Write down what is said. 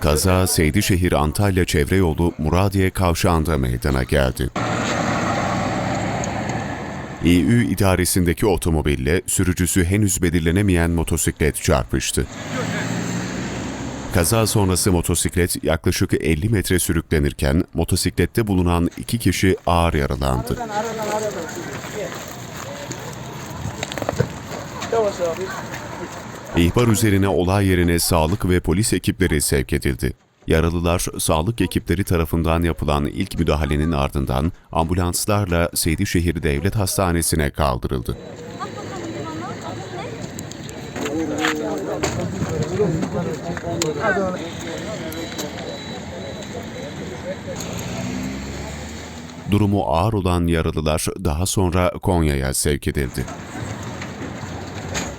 Kaza Seydişehir Antalya çevre yolu Muradiye kavşağında meydana geldi. İÜ idaresindeki otomobille sürücüsü henüz belirlenemeyen motosiklet çarpıştı. Kaza sonrası motosiklet yaklaşık 50 metre sürüklenirken motosiklette bulunan iki kişi ağır yaralandı. İhbar üzerine olay yerine sağlık ve polis ekipleri sevk edildi. Yaralılar sağlık ekipleri tarafından yapılan ilk müdahalenin ardından ambulanslarla Seydişehir Devlet Hastanesi'ne kaldırıldı. Durumu ağır olan yaralılar daha sonra Konya'ya sevk edildi.